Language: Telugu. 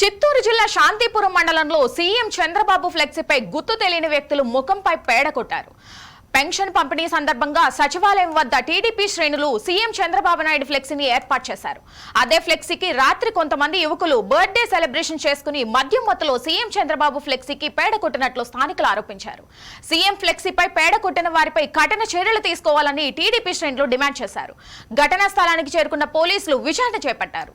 చిత్తూరు జిల్లా శాంతిపురం మండలంలో సీఎం చంద్రబాబు ఫ్లెక్సీపై గుర్తు తెలియని వ్యక్తులు ముఖంపై పేడ కొట్టారు. పెన్షన్ పంపిణీ సందర్భంగా సచివాలయం వద్ద టీడీపీ శ్రేణులు సీఎం చంద్రబాబు నాయుడు ఫ్లెక్సీని ఏర్పాటు చేశారు. అదే ఫ్లెక్సీకి రాత్రి కొంతమంది యువకులు బర్త్డే సెలబ్రేషన్ చేసుకుని మద్యం మొత్తలో సీఎం చంద్రబాబు ఫ్లెక్సీకి పేడ కొట్టినట్లు స్థానికులు ఆరోపించారు. సీఎం ఫ్లెక్సీపై పేడ కొట్టిన వారిపై కఠిన చర్యలు తీసుకోవాలని టీడీపీ శ్రేణులు డిమాండ్ చేశారు. ఘటనా స్థలానికి చేరుకున్న పోలీసులు విచారణ చేపట్టారు.